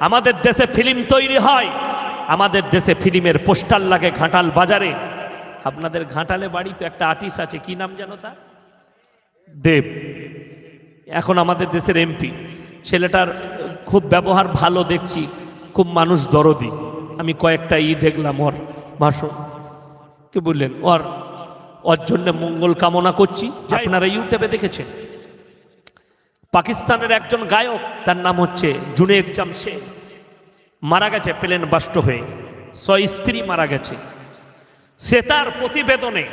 আমাদের দেশে ফিল্ম তৈরি হয়। আমাদের দেশে ফিল্মের পোস্টার লাগে ঘাটাল বাজারে। আপনাদের ঘাটালে বাড়ি তো একটা আর্টিস্ট আছে কি নাম জানো তা দেব। এখন আমাদের দেশের এমপি। ছেলেটার খুব ব্যবহার ভালো দেখছি খুব মানুষ দরদি। আমি কয়েকটা ই দেখলাম ওর ভাষণ কি বললেন? ওর ওর জন্য মঙ্গল কামনা করছি। আপনারা ইউটিউবে দেখেছেন। পাকিস্তানের একজন গায়ক, তার নাম হচ্ছে জুনেদ জামশেদ। মারা গেছে প্লেন বাস্ট হয়ে। স স্ত্রী মারা গেছে। সে তার প্রতিবেদনে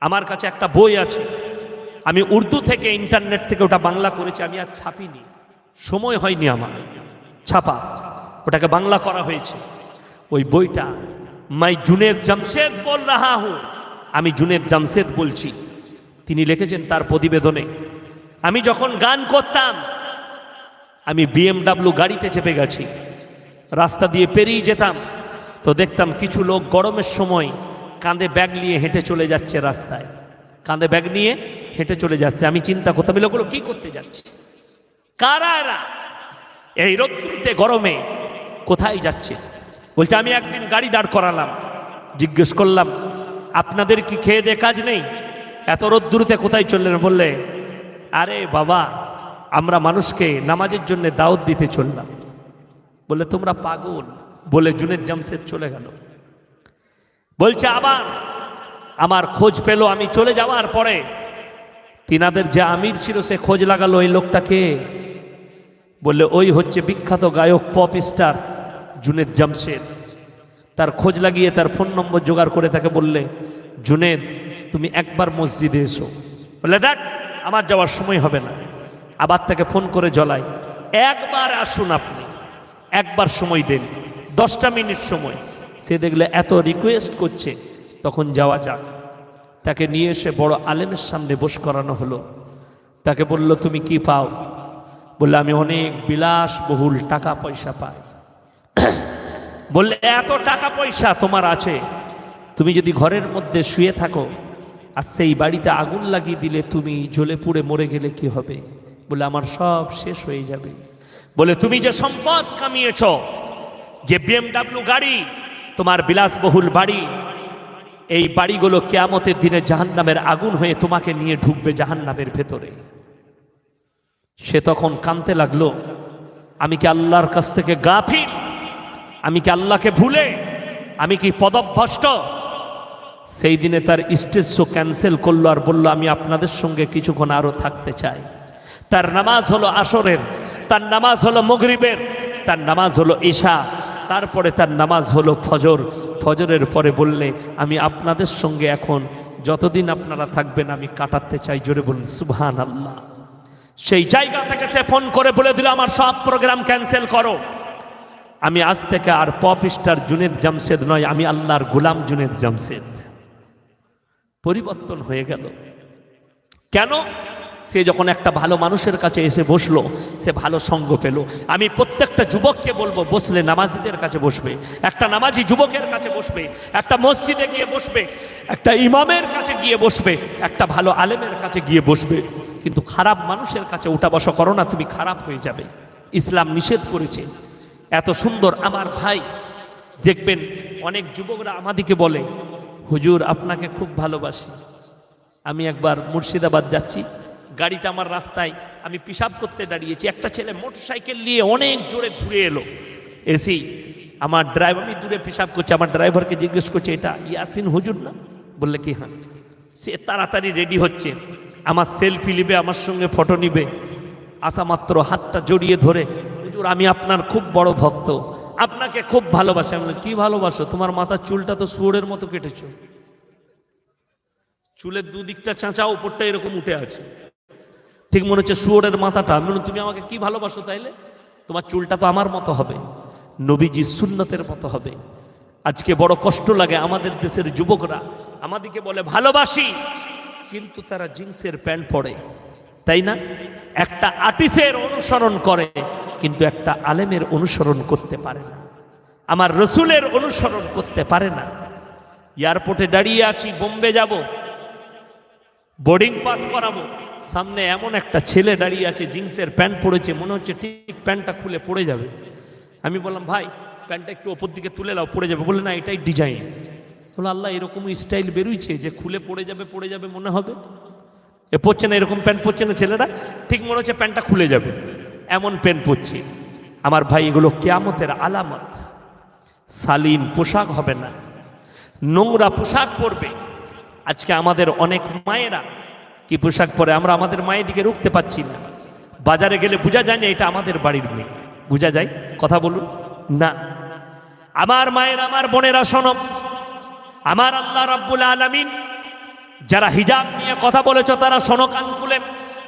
আমার কাছে একটা বই আছে। আমি উর্দু থেকে ইন্টারনেট থেকে ওটা বাংলা করেছি, আমি আর ছাপিনি। সময় হয়নি আমার। ছাপা। ওটাকে বাংলা করা হয়েছে। ওই বইটা, মাই জুনেদ জামশেদ বল রাহা হুঁ। আমি জুনেদ জামশেদ বলছি। তিনি লিখেছেন তার প্রতিবেদনে আমি যখন গান করতাম, আমি বিএমডাব্লিউ গাড়িতে চেপে গেছি। রাস্তা দিয়ে পেরিয়ে যেতাম, তো দেখতাম কিছু লোক গরমের সময় কাঁধে ব্যাগ নিয়ে হেঁটে চলে যাচ্ছে রাস্তায়। কাঁধে ব্যাগ নিয়ে হেঁটে চলে যাচ্ছে। আমি চিন্তা করতাম লোকগুলো কি করতে যাচ্ছে? কারা এরা? এই রোদ্দুরিতে, গরমে কোথায় যাচ্ছে? বলছে, আমি একদিন গাড়ি দাঁড় করালাম। জিজ্ঞেস করলাম, আপনাদের কি খেয়ে দে কাজ নেই? এত রোদ্দুরিতে কোথায় চললেন? বললে আরে বাবা, আমরা মানুষকে নামাজের জন্য দাওয়াত দিতে চললাম। বলে, তোমরা পাগল। বলে, জুনের জামশেদ চলে গেল। বলছে, আবার আমার খোঁজ পেল, আমি চলে যাওয়ার পরে তিনাদের যে আমির ছিল, সে খোঁজ লাগালো ওই লোকটাকে বললে, ওই হচ্ছে বিখ্যাত গায়ক, পপ স্টার জুনেদ জামশেদ। তার খোঁজ লাগিয়ে তার ফোন নম্বর জোগাড় করে তাকে বললে জুনেদ তুমি একবার মসজিদে এসো। বলে দেখ আমার যাওয়ার সময় হবে না। আবার তাকে ফোন করে জ্বলাই একবার আসুন আপনি। একবার সময় দেন। দশটা মিনিট সময়। সে দেখলে এত রিকোয়েস্ট করছে। তখন যাওয়া যাক। তাকে নিয়ে এসে বড় আলেমের সামনে বস করানো হলো। তাকে বলল, তুমি কি পাও? বললে, আমি অনেক বিলাসবহুল টাকা পয়সা পাই। বললে, এত টাকা পয়সা তোমার আছে। তুমি যদি ঘরের মধ্যে শুয়ে থাকো আর সেই বাড়িতে আগুন লাগিয়ে দিলে তুমি জ্বলে পুড়ে মরে গেলে কি হবে? বলে, আমার সব শেষ হয়ে যাবে। বলে, তুমি যে সম্পদ কামিয়েছ, যে বিএমডাব্লিউ গাড়ি, তোমার বিলাসবহুল বাড়ি, এই বাড়িগুলো কেয়ামতের দিনে জাহান্নামের আগুন হয়ে তোমাকে নিয়ে ঢুকবে জাহান্নামের ভেতরে। সে তখন কানতে লাগল, আমি কি আল্লাহর কাছ থেকে গাফিল? আমি কি আল্লাহকে ভুলে? আমি কি পদভ্রষ্ট? সেই দিনে তার স্টেজ শো ক্যান্সেল করল আর বলল, আমি আপনাদের সঙ্গে কিছুক্ষণ আরও থাকতে চাই। তার নামাজ হলো আসরের, তার নামাজ হলো মগরিবের, তার নামাজ হলো ঈশা তারপরে তার নামাজ হলো ফজর। ফজরের পরে বললে, আমি আপনাদের সঙ্গে এখন যতদিন আপনারা থাকবেন, আমি কাটাতে চাই। জোরে বলুন সুবহান আল্লাহ সেই জায়গা থেকে সে ফোন করে বলে দিল, আমার সব প্রোগ্রাম ক্যান্সেল করো। আমি আজ থেকে আর পপ স্টার জুনেদ জামশেদ নয়, আমি আল্লাহর গুলাম জুনেদ জামশেদ। পরিবর্তন হয়ে গেল। কেন? সে যখন একটা ভালো মানুষের কাছে এসে বসল, সে ভালো সঙ্গ পেল। আমি প্রত্যেকটা যুবককে বলব, বসলে নামাজিদের কাছে বসবে, একটা নামাজি যুবকের কাছে বসবে, একটা মসজিদে গিয়ে বসবে, একটা ইমামের কাছে গিয়ে বসবে, একটা ভালো আলেমের কাছে গিয়ে বসবে। কিন্তু খারাপ মানুষের কাছে উঠা বসা করো না, তুমি খারাপ হয়ে যাবে। ইসলাম নিষেধ করেছে। এত সুন্দর আমার ভাই, দেখবেন অনেক যুবকরা আমাদিকে বলে হুজুর, আপনাকে খুব ভালোবাসি। আমি একবার মুর্শিদাবাদ যাচ্ছি। গাড়িটা আমার রাস্তায়, আমি পিসাব করতে দাঁড়িয়েছি। একটা ছেলে মোটরসাইকেল নিয়ে অনেক জোরে ঘুরে এলো। এসি, আমার ড্রাইভার আমি দূরে পিসাব করছি। আমার ড্রাইভারকে জিজ্ঞেস করছে, এটা ইয়াসিন হুজুর না? বললে, কি হ্যাঁ। সে তাড়াতাড়ি রেডি হচ্ছে। আমার সেলফি নিবে, আমার সঙ্গে ফটো নিবে। আসা মাত্র হাতটা জড়িয়ে ধরে, হুজুর, আমি আপনার খুব বড় ভক্ত। আপনাকে খুব ভালোবাসে। আমি কি ভালোবাসো? তোমার মাথার চুলটা তো সুরের মতো কেটেছো। চুলের দুদিকটা চাঁচা উপরটা এরকম উঠে আছে। ঠিক মনে হচ্ছে শুয়োরের মাথাটা। আমি তুমি আমাকে কি ভালোবাসো তাইলে? তোমার চুলটা তো আমার মতো হবে। নবীজি সুন্নতের মতো হবে। আজকে বড় কষ্ট লাগে আমাদের দেশের যুবকরা। আমাদেরকে বলে, ভালোবাসি। কিন্তু তারা জিন্সের প্যান্ট পরে। তাই না? একটা আর্টিস্টের অনুসরণ করে। কিন্তু একটা আলেমের অনুসরণ করতে পারে না। আমার রসুলের অনুসরণ করতে পারে না। এয়ারপোর্টে দাঁড়িয়ে আছি, বোম্বে যাব, বোর্ডিং পাস করাবো। সামনে এমন একটা ছেলে দাঁড়িয়ে আছে, জিন্সের প্যান্ট পরেছে, মনে হচ্ছে ঠিক প্যান্টটা খুলে পড়ে যাবে। আমি বললাম, ভাই, প্যান্টটা একটু ওপর দিকে তুলে নাও, পড়ে যাবে। বলে না, এটাই ডিজাইন। বলে আল্লাহ, এরকম স্টাইল বেরুইছে যে খুলে পড়ে যাবে পড়ে যাবে, মনে হবে? এ পড়ছে না, এরকম প্যান্ট পরছে না ছেলেরা? ঠিক মনে হচ্ছে, প্যান্টটা খুলে যাবে। এমন পেন পরছে আমার ভাই, এগুলো কেয়ামতের আলামত। শালীন পোশাক হবে না। নোংরা পোশাক পরবে। আজকে আমাদের অনেক মায়েরা কি পোশাক পরে, আমরা আমাদের মায়ের দিকে রুখতে পাচ্ছি না। বাজারে গেলে বোঝা যায় না, এটা আমাদের বাড়ির মেয়ে। বোঝা যায়? কথা বলুন। না। আমার মায়ের, আমার বোনেরা, শোনো। আমার আল্লাহ রাব্বুল আলামিন, যারা হিজাব নিয়ে কথা বলেছ, তারা শোনো কান খুলে।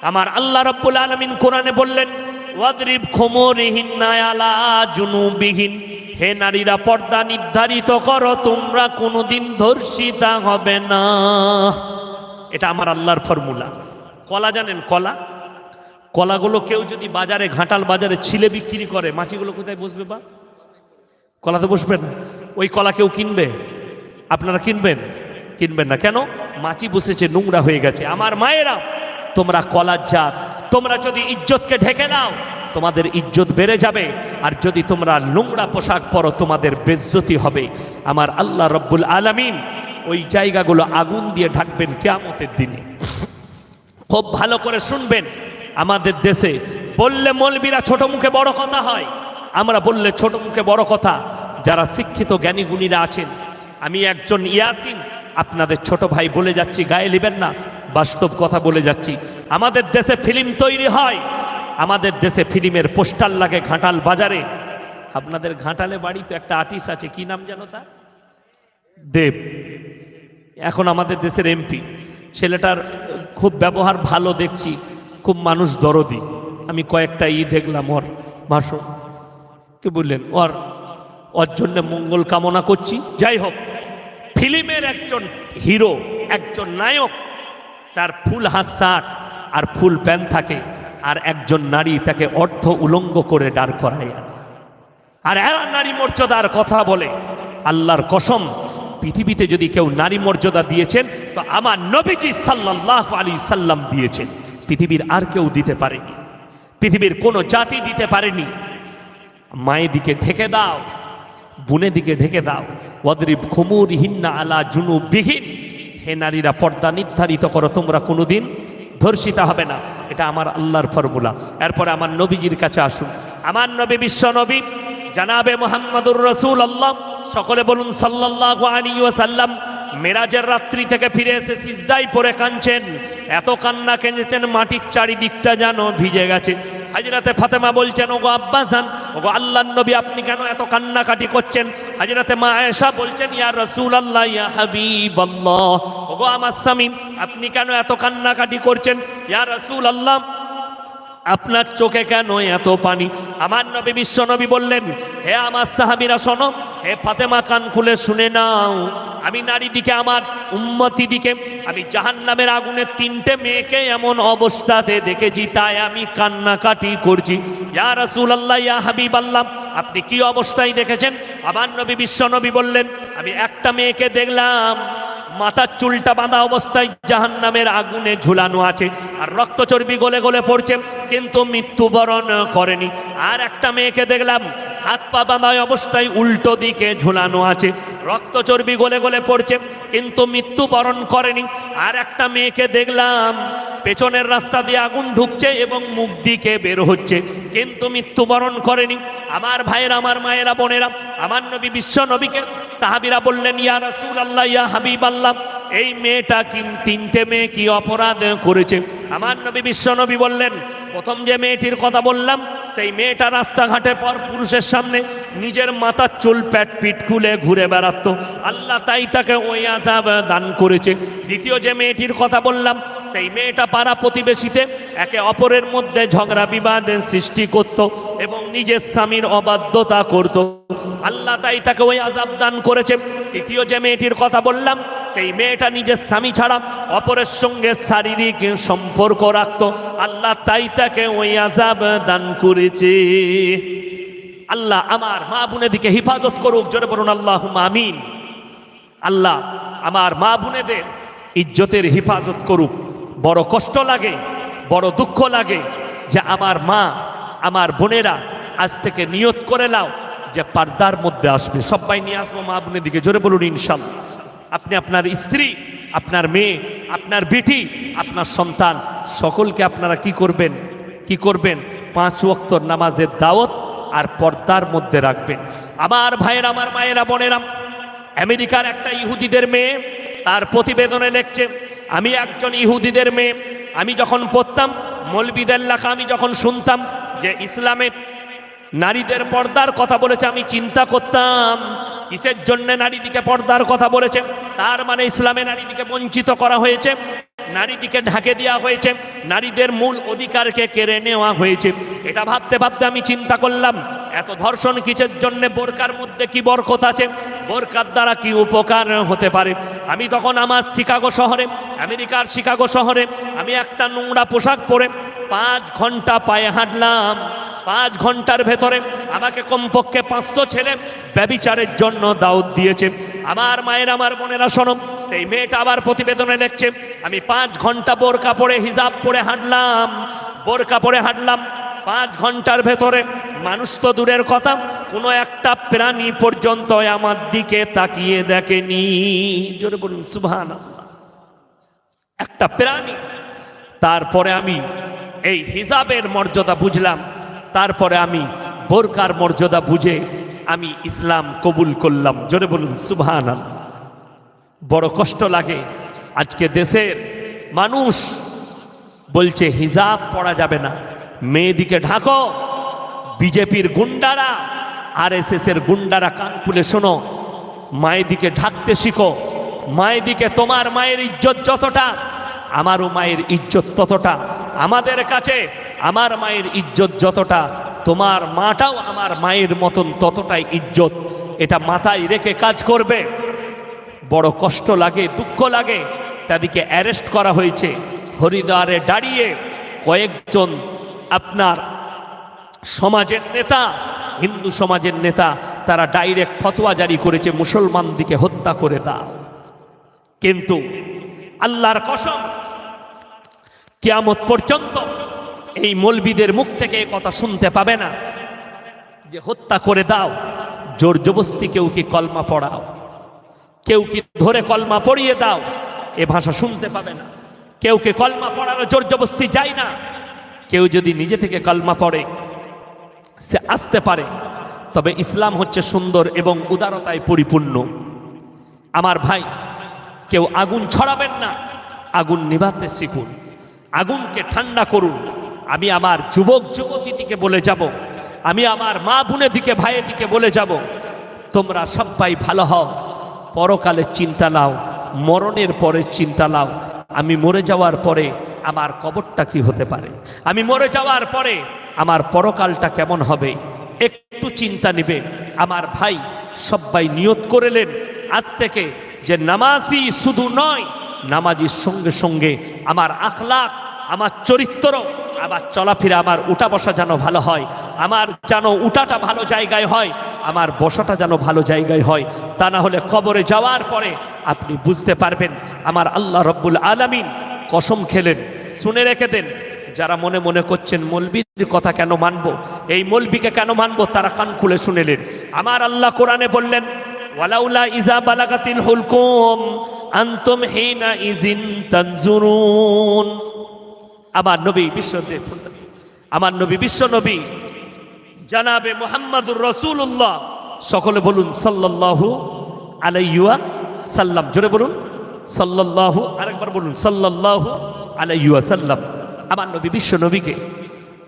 আমার আল্লাহ রাব্বুল আলামিন কোরআনে বললেন ওয়াদরিব খোমরিহিন্না নায়ালা জুনুবিহীন। হে নারীরা, পর্দা নির্ধারিত করো, তোমরা কোনোদিন ধর্ষিতা হবে না। এটা আমার আল্লাহর ফর্মুলা। কলা জানেন কলা? কলাগুলো কেউ যদি বাজারে, ঘাটাল বাজারে ছিলে বিক্রি করে মাছিগুলো কোথায় বসবে বা? কলাতে না। ওই কলা কেউ কিনবে? আপনারা কিনবেন? কিনবেন না। কেন? মাছি বসেছে, নোংরা হয়ে গেছে। আমার মায়েরা, তোমরা কলার জাত তোমরা যদি ইজ্জতকে ঢেকে নাও, তোমাদের ইজ্জত বেড়ে যাবে। আর যদি তোমরা নোংরা পোশাক পরো, তোমাদের বেজ্জতি হবে। আমার আল্লাহ রব্বুল আলামিন ওই জায়গাগুলো আগুন দিয়ে ঢাকবেন কেয়ামতের দিনে। খুব ভালো করে শুনবেন। আমাদের দেশে বললে মলবিরা ছোট মুখে বড় কথা হয়। আমরা বললে ছোট মুখে বড় কথা। যারা শিক্ষিত, জ্ঞানী, গুণীরা আছেন, আমি একজন ইয়াসিন, আপনাদের ছোট ভাই বলে যাচ্ছি, গায়ে নেবেন না। বাস্তব কথা বলে যাচ্ছি। আমাদের দেশে ফিল্ম তৈরি হয়। আমাদের দেশে ফিল্মের পোস্টার লাগে ঘাটাল বাজারে। আপনাদের ঘাটালে বাড়ি তো একটা আর্টিস্ট আছে, কি নাম জানো তার? দেব। এখন আমাদের দেশের এমপি ছেলেটার খুব ব্যবহার ভালো দেখছি, খুব মানুষ দরদি। আমি কয়েকটা ই দেখলাম ওর ভাষণ কি বললেন? ওর ওর জন্য মঙ্গল কামনা করছি। যাই হোক ফিল্মের একজন হিরো একজন নায়ক তার ফুল হাত শার্ট আর ফুল প্যান্ট থাকে আর একজন নারী তাকে অর্ধ উলঙ্গ করে দাঁড় করায়। আর এরা নারী মর্যাদার কথা বলে, আল্লাহর কসম, পৃথিবীতে যদি কেউ নারী মর্যাদা দিয়েছেন, তো আমার নবীজি সাল্লাহ আলী সাল্লাম দিয়েছেন। পৃথিবীর আর কেউ দিতে পারেনি। পৃথিবীর কোনো জাতি দিতে পারেনি। মায়ের দিকে ঢেকে দাও বুনে দিকে ঢেকে দাও। ওয়াদরিব খুমুর হিন্না আলা জুনু বিহীন হে নারীরা, পর্দা নির্ধারিত করো, তোমরা কোনোদিন ধর্ষিতা হবে না। এটা আমার আল্লাহর ফর্মুলা। এরপরে আমার নবীজির কাছে আসুন। আমার নবী বিশ্ব নবী, জানাবে মোহাম্মদুর রসুল আল্লাহ সকলে বলুন সাল্লাহ আলী মেরাজের রাত্রি থেকে ফিরে এসে সিজদাই পরে কাঁদছেন। এত কান্না কেঁদেছেন, মাটির চারিদিকটা যেন ভিজে গেছে। হাজরাতে ফাতেমা বলছেন, ওগো আব্বাসান ওগো আল্লাহ নবী আপনি কেন এত কান্নাকাটি করছেন? হাজরাতে মা আয়েশা বলছেন, ইয়া রসুল আল্লাহ ইয়া হাবিব আল্লাহ ওগো আমার স্বামী, আপনি কেন এত কান্নাকাটি করছেন? ইয়া রসুল আল্লাহ আপনার চোখে কেন এত পানি? আমার নবী, বিশ্ব নবী বললেন, হে আমার সাহাবিরা, শোনো, হে ফাতেমা, কান খুলে শুনে নাও। আমি নারী দিকে, আমার উম্মতি দিকে, আমি জাহান নামের আগুনের তিনটে মেয়েকে এমন অবস্থাতে দেখেছি, তাই আমি কান্নাকাটি করছি। ইয়া রাসূল আল্লাহ ইয়া হাবিব আল্লাহ আপনি কি অবস্থায় দেখেছেন? আমার নবী, বিশ্ব নবী বললেন, আমি একটা মেয়েকে দেখলাম মাথার চুলটা বাঁধা অবস্থায় জাহান নামের আগুনে ঝুলানো আছে। আর রক্ত চর্বি গলে গলে পড়ছে, কিন্তু মৃত্যুবরণ করেনি। আর একটা মেয়েকে দেখলাম, হাত পা বাঁধা অবস্থায় উল্টো দিকে ঝুলানো আছে। রক্ত চর্বি গলে গলে পড়ছে, কিন্তু মৃত্যুবরণ করেনি। আর একটা মেয়েকে দেখলাম, পেছনের রাস্তা দিয়ে আগুন ঢুকছে এবং মুখ দিকে বের হচ্ছে, কিন্তু মৃত্যুবরণ করেনি। আমার ভাইয়েরা, আমার মায়েরা, বোনেরা, আমার নবী, বিশ্ব নবীকে সাহাবিরা বললেন, ইয়া রাসূল আল্লাহ ইয়া হাবিব আল্লাহ এই মেয়েটা কি, তিনটে মেয়ে কি অপরাধ করেছে? আমার নবী বিশ্ব নবী বললেন, প্রথম যে মেয়েটির কথা বললাম, সেই মেয়েটা রাস্তাঘাটে পর পুরুষের সামনে নিজের মাথার চুল প্যাট পিট খুলে ঘুরে বেড়াতো। আল্লাহ তাই তাকে ওই আজাব দান করেছে। দ্বিতীয় যে মেয়েটির কথা বললাম সেই মেয়েটা পাড়া প্রতিবেশীতে একে অপরের মধ্যে ঝগড়া বিবাদের সৃষ্টি করত এবং নিজের স্বামীর অবাধ্যতা করত। আল্লাহ তাই তাকে ওই আজাব দান করেছে। তৃতীয় যে মেয়েটির কথা বললাম, সেই মেয়েটা নিজের স্বামী ছাড়া অপরের সঙ্গে শারীরিক সম্পর্ক রাখত। আল্লাহ তাই তাকে ওই আজাব দান করেছে। আল্লাহ আমার মা বোনের দিকে হেফাজত করুক, জোরে বলুন আল্লাহ আমিন। আল্লাহ আমার মা বোনেদের ইজ্জতের হেফাজত করুক। বড় কষ্ট লাগে, বড় দুঃখ লাগে যে আমার মা, আমার বোনেরা আজ থেকে নিয়ত করে নাও যে পর্দার মধ্যে আসবে। সবাই নিয়ে আসব মা বোনের দিকে, জোরে বলুন ইনশাল্লাহ। আপনি আপনার স্ত্রী, আপনার মেয়ে, আপনার বেটি, আপনার সন্তান, সকলকে আপনারা কি করবেন? কি করবেন? পাঁচ ওয়াক্তর নামাজের দাওয়াত আর পর্দার মধ্যে রাখবেন। আমার ভাইয়ের, আমার মায়েরা, বোনেরা, আমেরিকার একটা ইহুদিদের মেয়ে, তার প্রতিবেদনে লিখছে আমি একজন ইহুদিদের মেয়ে। আমি যখন পড়তাম, মলবিদের লেখা আমি যখন শুনতাম যে ইসলামে নারীদের পর্দার কথা বলেছে, আমি চিন্তা করতাম, কিসের জন্য নারীদিকে পর্দার কথা বলেছে? তার মানে ইসলামে নারীদিকে বঞ্চিত করা হয়েছে, নারীদিকে ঢাকে দেওয়া হয়েছে, নারীদের মূল অধিকারকে কেড়ে নেওয়া হয়েছে। এটা ভাবতে ভাবতে আমি চিন্তা করলাম, এত ধর্ষণ কিসের জন্য বোরকার মধ্যে কি বরকত আছে? বোরকার দ্বারা কি উপকার হতে পারে? আমি তখন আমার শিকাগো শহরে, আমেরিকার শিকাগো শহরে, আমি একটা নোংরা পোশাক পরে পাঁচ ঘণ্টা পায়ে হাঁটলাম। পাঁচ ঘণ্টার ভেতরে আমাকে কমপক্ষে পাঁচশো ছেলে ব্যবিচারের জন্য দাওয়াত দিয়েছে। আমার মায়ের, আমার বোনেরা, শোনো, সেই মেয়েটা আবার প্রতিবেদনে লিখছে, আমি পাঁচ ঘণ্টা বোরকা পরে, হিজাব পরে হাঁটলাম। বোরকা পরে হাঁটলাম পাঁচ ঘণ্টার ভেতরে, মানুষ তো দূরের কথা, কোনো একটা প্রাণী পর্যন্ত আমার দিকে তাকিয়ে দেখেনি। জোরে বলুন সুবহান একটা প্রাণী, তারপরে আমি এই হিজাবের মর্যাদা বুঝলাম, তারপরে আমি বোরকার মর্যাদা বুঝে আমি ইসলাম কবুল করলাম। জোরে বলুন সুবহান বড় কষ্ট লাগে, আজকে দেশের মানুষ বলছে, হিজাব পড়া যাবে না। মেয়েদিকে ঢাকো। বিজেপির গুন্ডারা আর এস এর গুন্ডারা কান খুলে শোনো। মায়েদিকে ঢাকতে শিখো। মায়েদিকে তোমার মায়ের ইজ্জত যতটা, আমারও মায়ের ইজ্জত ততটা। আমাদের কাছে আমার মায়ের ইজ্জত যতটা, তোমার মাটাও আমার মায়ের মতন ততটাই ইজ্জত। এটা মাথায় রেখে কাজ করবে। বড় কষ্ট লাগে, দুঃখ লাগে। তাদেরকে অ্যারেস্ট করা হয়েছে। হরিদ্বারে দাঁড়িয়ে কয়েকজন আপনার সমাজের নেতা, হিন্দু সমাজের নেতা, তারা ডাইরেক্ট ফতোয়া জারি করেছে মুসলমানদিকে হত্যা করে দাও। কিন্তু আল্লাহর কসম, কিয়ামত পর্যন্ত এই মলবিদের মুখ থেকে কথা শুনতে পাবে না যে হত্যা করে দাও, জোর জবস্তি কেউ কি কলমা পড়াও? কেউ কি ধরে কলমা পড়িয়ে দাও? এ ভাষা শুনতে পাবে না। কেউ কে কলমা পড়ানো জোর জবস্তি যায় না? কেউ যদি নিজে থেকে কালমা পড়ে, সে আসতে পারে। তবে ইসলাম হচ্ছে সুন্দর এবং উদারতায় পরিপূর্ণ। আমার ভাই, কেউ আগুন ছড়াবেন না, আগুন নিভাতে শিখুন, আগুনকে ঠান্ডা করুন। আমি আমার যুবক যুবতী দিকে বলে যাব, আমি আমার মা বোনের দিকে ভাইয়ের দিকে বলে যাব, তোমরা সবাই ভালো হও, পরকালের চিন্তা নাও, মরণের পরের চিন্তা নাও, আমি মরে যাওয়ার পরে আমার কবরটা কি হতে পারে? আমি মরে যাওয়ার পরে আমার পরকালটা কেমন হবে? একটু চিন্তা নিবে। আমার ভাই সবাই নিয়ত করেলেন আজ থেকে যে নামাজি শুধু নয়, নামাজির সঙ্গে সঙ্গে আমার আখলাক আমার চরিত্র, আমার চলাফেরা, আমার উঠা বসা যেন ভালো হয়, আমার যেন উঠাটা ভালো জায়গায় হয়, আমার বসাটা যেন ভালো জায়গায় হয়, তা না হলে কবরে যাওয়ার পরে আপনি বুঝতে পারবেন, আমার আল্লাহ রব্বুল আলামিন কসম খেলেন শুনে রেখে দেন, যারা মনে মনে করছেন মলবির কথা কেন মানবো, এই মলবিকে কেন মানবো, তারা কান খুলে শুনেলেন আমার আল্লাহ কোরআনে বললেন হুলকুম, আনতুম হিনা আমার নবী বিশ্ব আমার নবী জানাবে মোহাম্মদুর সকলে বলুন সাল্লাল্লাহু সাল্লাম, জোরে বলুন। সাল্লাল্লাহু, আরেকবার বলুন, সাল্লাল্লাহু আলাইয়া সাল্লাম আমার নবী, বিশ্ব নবীকে,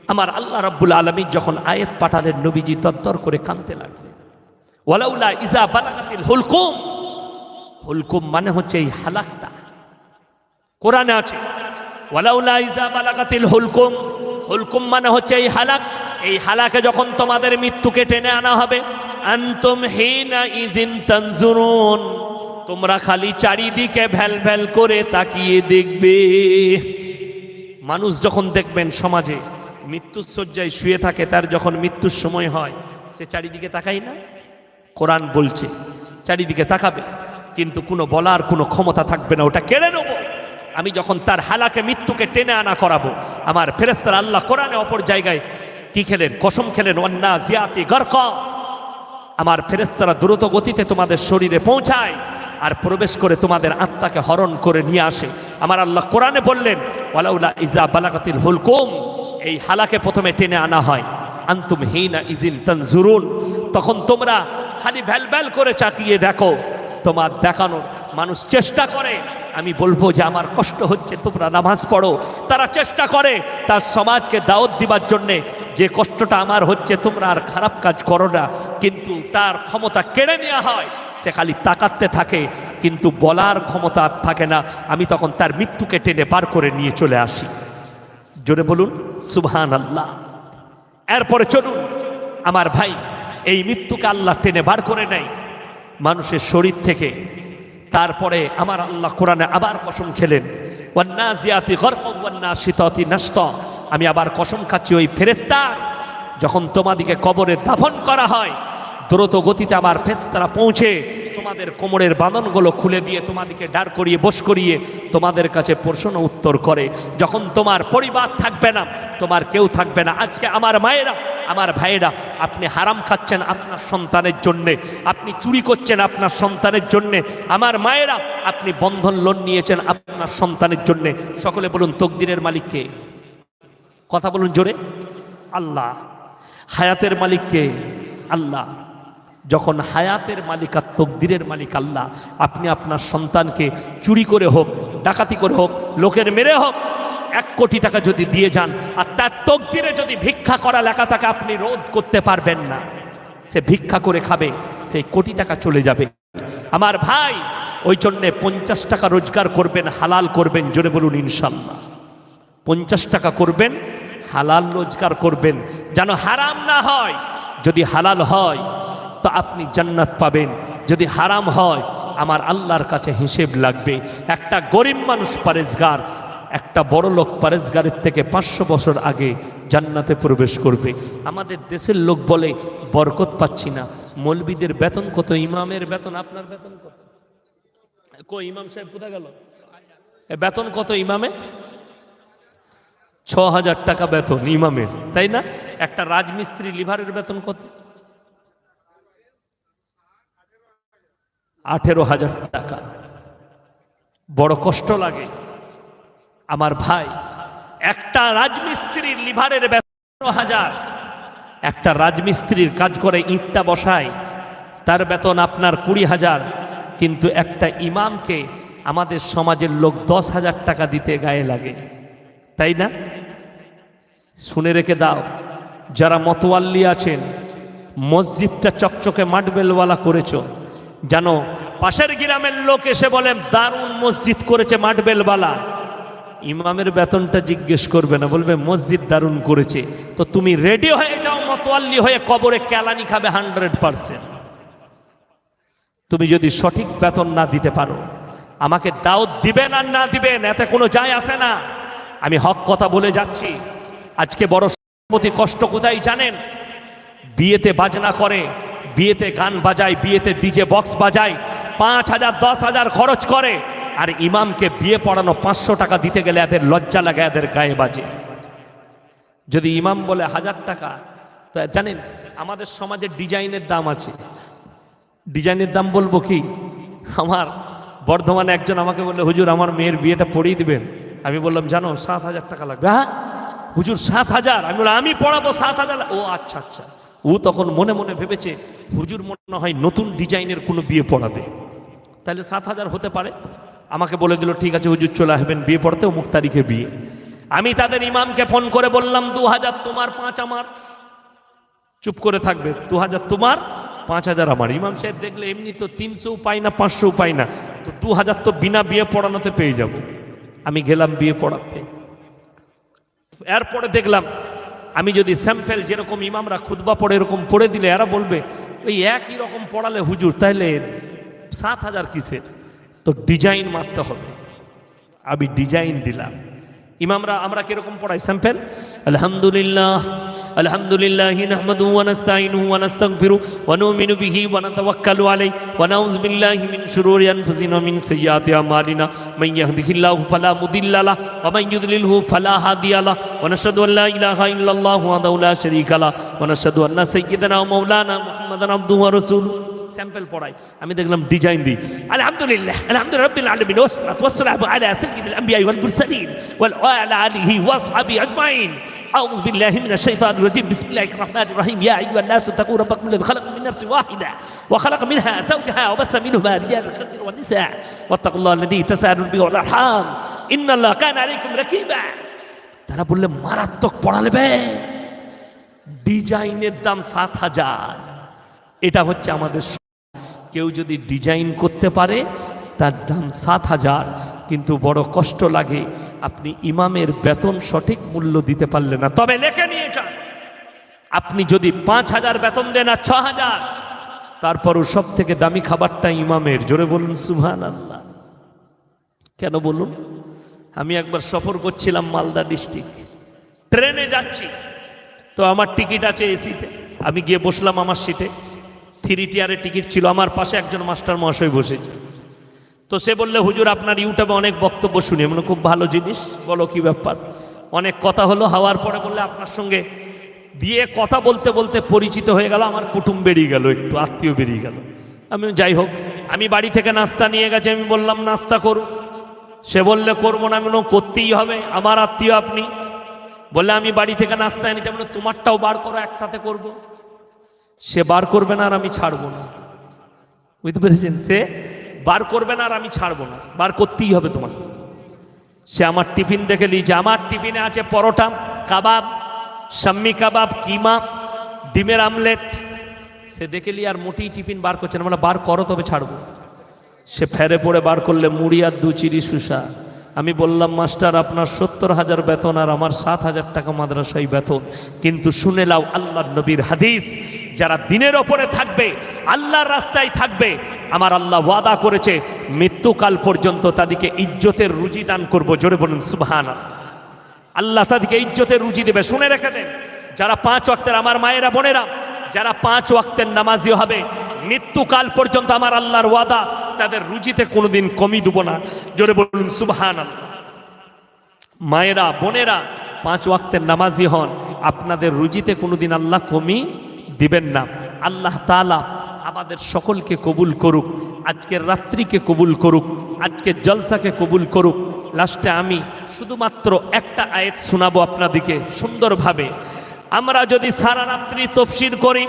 আমার আল্লাহ রাব্বুল আলমী যখন আয়াত পাঠালেন, নবীজি তত্তর করে কানতে লাগলেন। ওয়ালাউলা ইজা বালাগাতিল হুলকুম। হুলকুম মানে হচ্ছে এই হালাকটা। কোরআনে আছে, ওয়ালাউলা ইজা বালাগাতিল হুলকুম। হুলকুম মানে হচ্ছে এই হালাক। এই হালাকে যখন তোমাদের মৃত্যুকে টেনে আনা হবে, আনতুম হিনা ইজিন তানজুরুন। তোমরা খালি চারিদিকে ভ্যাল ভ্যাল করে তাকিয়ে দেখবে। মানুষ যখন দেখবেন সমাজে মৃত্যুর শয্যায় শুয়ে থাকে, তার যখন মৃত্যুর সময় হয়, সে চারিদিকে তাকাই না? কোরআন বলছে, চারিদিকে তাকাবে, কিন্তু কোনো বলার কোনো ক্ষমতা থাকবে না, ওটা কেড়ে নেব। আমি যখন তার হালাকে মৃত্যুকে টেনে আনা করাবো, আমার ফেরেস্তার আল্লাহ কোরআনে অপর জায়গায় কি খেলেন? কসম খেলেন অন্না জিয়াতি গর্ক। আমার ফেরেস্তারা দ্রুত গতিতে তোমাদের শরীরে পৌঁছায়। আর প্রবেশ করে তোমাদের আত্মাকে হরণ করে নিয়ে আসে। আমার আল্লাহ কোরআনে বললেন, ওয়ালাউলা ইজা বালাকাতিল হুলকুম এই হালাকে প্রথমে টেনে আনা হয়। আন্তুম হিনা ইজিন তানজুরুন, তখন তোমরা খালি ভ্যাল ভ্যাল করে চাকিয়ে দেখো, তোমার দেখানোর মানুষ চেষ্টা করে। আমি বলব যে আমার কষ্ট হচ্ছে, তোমরা নামাজ পড়ো। তারা চেষ্টা করে, তার সমাজকে দাওয়াত দিবার জন্যে যে কষ্টটা আমার হচ্ছে, তোমরা আর খারাপ কাজ করো না। কিন্তু তার ক্ষমতা কেড়ে নেওয়া হয়, সে খালি তাকাতে থাকে, কিন্তু বলার ক্ষমতা আর থাকে না। আমি তখন তার মৃত্যুকে টেনে বার করে নিয়ে চলে আসি। জোরে বলুন সুবহান আল্লাহ এরপরে চলুন, আমার ভাই, এই মৃত্যুকে আল্লাহ টেনে বার করে নেয়। মানুষের শরীর থেকে, তারপরে আমার আল্লাহ কোরআনে আবার কসম খেলেন, ওয়ান্নাজিয়াতি গরকম ওয়ান্নাশিতাতি নাশত। আমি আবার কসম খাচ্ছি ওই ফেরেস্তা যখন তোমাদিকে কবরে দাফন করা হয়, দ্রুত গতিতে আমার ফেস্তারা পৌঁছে, তোমাদের কোমরের বাঁধনগুলো খুলে দিয়ে তোমাদেরকে দাঁড় করিয়ে, বস করিয়ে তোমাদের কাছে প্রশ্ন উত্তর করে, যখন তোমার পরিবার থাকবে না, তোমার কেউ থাকবে না, আজকে আমার মায়েরা, আমার ভাইয়েরা, আপনি হারাম খাচ্ছেন আপনার সন্তানের জন্যে, আপনি চুরি করছেন আপনার সন্তানের জন্যে, আমার মায়েরা, আপনি বন্ধন লোন নিয়েছেন আপনার সন্তানের জন্যে, সকলে বলুন, তকদিরের মালিককে কথা বলুন জোরে। আল্লাহ, হায়াতের মালিককে আল্লাহ। যখন হায়াতের মালিক আর তকদিরের মালিক আল্লাহ, আপনি আপনার সন্তানকে চুরি করে হোক, ডাকাতি করে হোক, লোকের মেরে হোক, এক কোটি টাকা যদি দিয়ে যান, আর তার তকদিরে যদি ভিক্ষা করা লেখা থাকে, আপনি রোধ করতে পারবেন না। সে ভিক্ষা করে খাবে, সেই কোটি টাকা চলে যাবে। আমার ভাই, ওই জন্যে পঞ্চাশ টাকা রোজগার করবেন, হালাল করবেন, জোরে বলুন ইনশাল্লাহ। পঞ্চাশ টাকা করবেন, হালাল রোজগার করবেন। যেন হারাম না হয়, যদি হালাল হয়, তো আপনি জান্নাত পাবেন। যদি হারাম হয়, আমার আল্লাহর কাছে হিসেব লাগবে। একটা গরিব মানুষ পারেজগার, একটা বড় লোক পারেজগারের থেকে পাঁচশো বছর আগে জান্নাতে প্রবেশ করবে। আমাদের দেশের লোক বলে, বরকত পাচ্ছি না। মৌলবীদের বেতন কত, ইমামের বেতন, আপনার বেতন কত? কো ইমাম সাহেব কোথায় গেল? বেতন কত ইমামে? ছ হাজার টাকা বেতন ইমামের, তাই না? একটা রাজমিস্ত্রি লিভারের বেতন কত? আঠেরো হাজার টাকা। বড় কষ্ট লাগে। আমার ভাই, একটা রাজমিস্ত্রির লিভারের বেতন হাজার। একটা রাজমিস্ত্রির কাজ করে ইটটা বসায়, তার বেতন আপনার কুড়ি হাজার। কিন্তু একটা ইমামকে আমাদের সমাজের লোক দশ হাজার টাকা দিতে গায়ে লাগে। তাই না? শুনে রেখে দাও, যারা মতোয়াল্লি আছেন, মসজিদটা চকচকে মাটবেলওয়ালা করেছ, জানো, পাশের গ্রামের লোক এসে বলেন দারুণ মসজিদ করেছে মাটবেলওয়ালা ইমামের বেতনটা জিজ্ঞেস করবে না, বলবে, মসজিদ দারুণ করেছে। তো তুমি রেডি হয়ে যাও, মতোয়াল্লি হয়ে কবরে কেলানি খাবে হান্ড্রেড পারসেন্ট তুমি যদি সঠিক বেতন না দিতে পারো, আমাকে দাওয়াত দিবেন আর না দিবেন, এতে কোনো যায় আসে না। আমি হক কথা বলে যাচ্ছি। আজকে বড় প্রতি কষ্ট কোথায় জানেন? বিয়েতে বাজনা করে, বিয়েতে গান বাজায়, বিয়েতে ডিজে বক্স বাজায়, পাঁচ হাজার, দশ হাজার খরচ করে, আর ইমামকে বিয়ে পড়ানো পাঁচশো টাকা দিতে গেলে এদের লজ্জা লাগে, এদের গায়ে বাজে। যদি ইমাম বলে হাজার টাকা, তো জানেন, আমাদের সমাজে ডিজাইনের দাম আছে। ডিজাইনের দাম বলব কি? আমার বর্ধমানে একজন আমাকে বললে, হুজুর, আমার মেয়ের বিয়েটা পড়িয়ে দিবেন। আমি বললাম জানো সাত হাজার টাকা লাগবে। হ্যাঁ? হুজুর সাত হাজার? আমি বললাম আমি পড়াবো সাত হাজার? ও আচ্ছা আচ্ছা। ও তখন মনে মনে ভেবেছে হুজুর মনে হয় নতুন ডিজাইনের কোনো বিয়ে পড়াবে। তাহলে সাত হাজার হতে পারে। আমাকে বলে দিল ঠিক আছে হুজুর চলে আসবেন বিয়ে পড়তে অমুক তারিখে বিয়ে। আমি তাদের ইমামকে ফোন করে বললাম দু হাজার তোমার পাঁচ আমার। চুপ করে থাকবে দু হাজার তোমার পাঁচ হাজার আমার। ইমাম সাহেব দেখলে এমনি তো তিনশো পাই না পাঁচশো পাই না। তো দু হাজার তো বিনা বিয়ে পড়ানোতে পেয়ে যাব। আমি গেলাম বিয়ে পড়াতে। এরপরে দেখলাম, আমি যদি স্যাম্পেল যেরকম ইমামরা খুদবা পড়ে, এরকম পড়ে দিলে এরা বলবে, ওই একই রকম পড়ালে হুজুর তাহলে সাত হাজার কিসের? তো ডিজাইন মারতে হবে। আমি ডিজাইন দিলাম। ইমামরা, আমরা কীরকম পড়াই? স্যাম্পেল? আলহামদুলিল্লাহ আলহামদুলিল্লাহ নাহমাদু ওয়া নাস্তাইনু ওয়া নাস্তাগফিরু ওয়া নুমিনু বিহি ওয়া নাতাওয়াক্কালু আলাইহি ওয়া নাউযু বিল্লাহি মিন শুরুরি আনফুসিনা ওয়া মিন সাইয়্যাতি আমালিনা। মান ইয়াহদিহিল্লাহু ফালা মুদিল্লা লাহু ওয়া মান ইউদ্লিলহু ফালা হাদিয়া লাহু। ওয়া নাশহাদু আন লা ইলাহা ইল্লাল্লাহু ওয়াহদাহু লা শারীকা লাহু। ওয়া নাশহাদু আন্না সাইয়্যিদানা ওয়া মাওলানা মুহাম্মাদান আবদুহু ওয়া রাসূলুহু। স্যাম্পল পড়াই আমি দেখলাম ডিজাইন দিই আলহামদুলিল্লাহ আলহামদুলিল্লাহ রাব্বিল আলামিন ওয়াসসালাতু ওয়াসসালামু আলা সাইয়্যিদিল আমবিয়া ওয়াল মুরসালিন ওয়াল আলা আলিহি ওয়া আসহাবিহি আজমাইন আউযু বিল্লাহি মিনাশ শাইতানির রাজিম বিসমিল্লাহির রহমানির রহিম ইয়া আইয়ুহান নাসু তাকু রাব্বাকুম الذي خلق من نفس واحدة وخلق منها زوجها وبث منهما رجالا كثيرا والنساء واتقوا الله الذي تساءلون به والأرحام إن الله كان عليكم رقيبا তারা বললে মারাত্মক পড়ালেবে ডিজাইনের দাম সাত হাজার এটা হচ্ছে আমাদের কেউ যদি ডিজাইন করতে পারে, তার দাম সাত হাজার, কিন্তু বড় কষ্ট লাগে, আপনি ইমামের বেতন সঠিক মূল্য দিতে পারলে না। তবে লেখে নিয়ে যান। আপনি যদি পাঁচ হাজার বেতন দেন আর ছ হাজার, তারপরও সব থেকে দামি খাবারটা ইমামের। জোরে বলুন সুহান আল্লাহ কেন বলুন? আমি একবার সফর করছিলাম মালদা ডিস্ট্রিক্ট। ট্রেনে যাচ্ছি। তো আমার টিকিট আছে এসিতে। আমি গিয়ে বসলাম আমার সিটে। থ্রি টিয়ারের টিকিট ছিল, আমার পাশে একজন মাস্টার মহাশয় বসেছে। তো সে বললে, হুজুর, আপনার ইউটিউবে অনেক বক্তব্য শুনি মানে খুব ভালো জিনিস, বলো কি ব্যাপার? অনেক কথা হলো, হওয়ার পরে বললে, আপনার সঙ্গে দিয়ে কথা বলতে বলতে পরিচিত হয়ে গেল, আমার কুটুম বেরিয়ে গেল, একটু আত্মীয় বেরিয়ে গেল। আমি যাই হোক, আমি বাড়ি থেকে নাস্তা নিয়ে গেছে। আমি বললাম, নাস্তা করুন। সে বললে, করব না, আমি করতেই হবে, আমার আত্মীয় আপনি। বললে, আমি বাড়ি থেকে নাস্তা এনেছি। আমি তোমারটাও বার করো, একসাথে করব। সে বার করবে না আর আমি ছাড়বো না। বুঝতে পেরেছেন? সে বার করবে না আর আমি ছাড়বো না। বার করতেই হবে তোমার সে আমার টিফিন দেখে নিয়েছে। আমার টিফিনে আছে পরোটা, কাবাব সাম্মি কাবাব, কিমা, ডিমের আমলেট। সে দেখে লি আর মোটেই টিফিন বার করছে না। মানে বার করো তবে ছাড়বো। সে ফেরে পড়ে বার করলে, মুড়ি আর দু চিরি সুসা আমি বললাম, মাস্টার, আপনার সত্তর হাজার বেতন আর আমার সাত হাজার টাকা মাদ্রাসাই বেতন। কিন্তু শুনে লাও আল্লাহ নবীর হাদিস, যারা দিনের ওপরে থাকবে, আল্লাহর রাস্তায় থাকবে, আমার আল্লাহ ওয়াদা করেছে, মৃত্যুকাল পর্যন্ত তাদেরকে ইজ্জতের রুজি দান করব। জোরে বলুন সুবহান আল্লাহ তাদেরকে ইজ্জতের রুজি দেবে। শুনে রেখে দেন, যারা পাঁচ ওয়াক্তের আমার মায়েরা, বোনেরা, যারা পাঁচ ওয়াক্তের নামাজি হবে মৃত্যুকাল পর্যন্ত আমার আল্লাহর ওয়াদা, তাদের রুজিতে কোনোদিন কমি দেবো না। জোরে বলুন সুবহান মায়েরা, বোনেরা, পাঁচ ওয়াক্তের নামাজি হন। আপনাদের রুজিতে কোনোদিন আল্লাহ কমি দিবেন না। আল্লাহ তালা আমাদের সকলকে কবুল করুক, আজকের রাত্রিকে কবুল করুক, আজকের জলসাকে কবুল করুক। লাস্টে আমি শুধুমাত্র একটা আয়াত শোনাবো আপনাদিকে সুন্দরভাবে। আমরা যদি সারা রাত্রি তফসির করি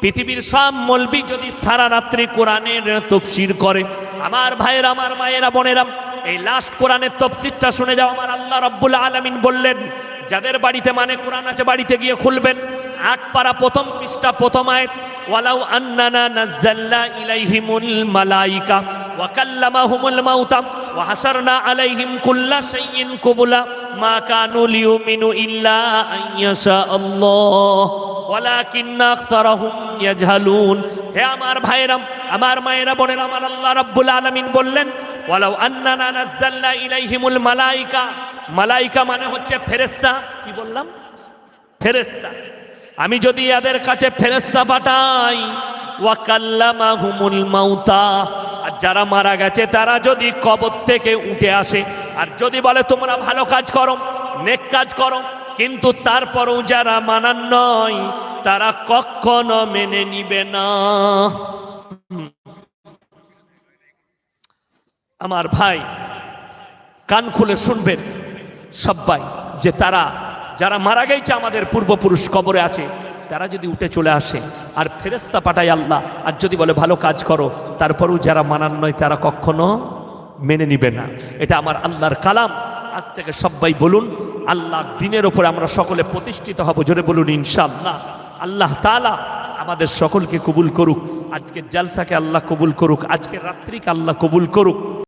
পৃথিবীর সব মলবি যদি সারা রাত্রি কোরআনের তফসির করে। আমার ভাইয়ের, আমার মায়েরা, বোনেরা, এই লাস্ট কোরআনের তফসিরটা শুনে যাও। আমার আল্লাহ রব্বুল আলমিন বললেন, যাদের বাড়িতে মানে কোরআন আছে, বাড়িতে গিয়ে খুলবেন। আট পারা প্রথম পৃষ্ঠা, প্রথম আয় ওয়ালাউ আন্নানা নাজ্জাল্লা ইলাইহিমুল মালাইকা। ওয়া কাল্লামাহুমুল মাউতা ওয়া হাসারনা আলাইহিম কুল্লা শাইইন কুবুলা মা কানু লিউমিনু ইল্লা আন ইয়াশা আল্লাহ। ওয়ালাকিন্না আকতারাহুম ইয়াজহালুন। হে আমার ভাইরাম আমার মায়েরা, বোনেরা, আমার আল্লাহ রাব্বুল আলামিন বললেন, ওয়ালাউ আন্নানা নাজ্জালনা ইলাইহিমুল মালাইকা। মালাইকা মানে হচ্ছে ফেরেশতা। কি বললাম? ফেরেশতা। আমি যদি এদের কাছে ফেরেশতা পাঠাই, ওয়াকাল্লামাহুমুল মাউতা। যারা মারা গেছে, তারা যদি কবর থেকে উঠে আসে, আর যদি বলে, তোমরা ভালো কাজ করো, নেক কাজ করো, কিন্তু তারপরেও যারা মানান নয়, তারা কখনো মেনে নিবে না। আমার ভাই, কান খুলে শুনবেন সবাই যে তারা, যারা মারা গেছে, আমাদের পূর্বপুরুষ কবরে আছে তারা যদি উঠে চলে আসে, আর ফেরেস্তা পাঠায় আল্লাহ, আর যদি বলে ভালো কাজ করো, তারপরেও যারা মানান নয়, তারা কখনো মেনে নিবে না। এটা আমার আল্লাহর কালাম। আজ থেকে সবাই বলুন আল্লাহ দিনের ওপরে আমরা সকলে প্রতিষ্ঠিত হব, জোরে বলুন, ইনশাআল্লাহ। আল্লাহ তালা আমাদের সকলকে কবুল করুক। আজকের জালসাকে আল্লাহ কবুল করুক। আজকের রাত্রিকে আল্লাহ কবুল করুক।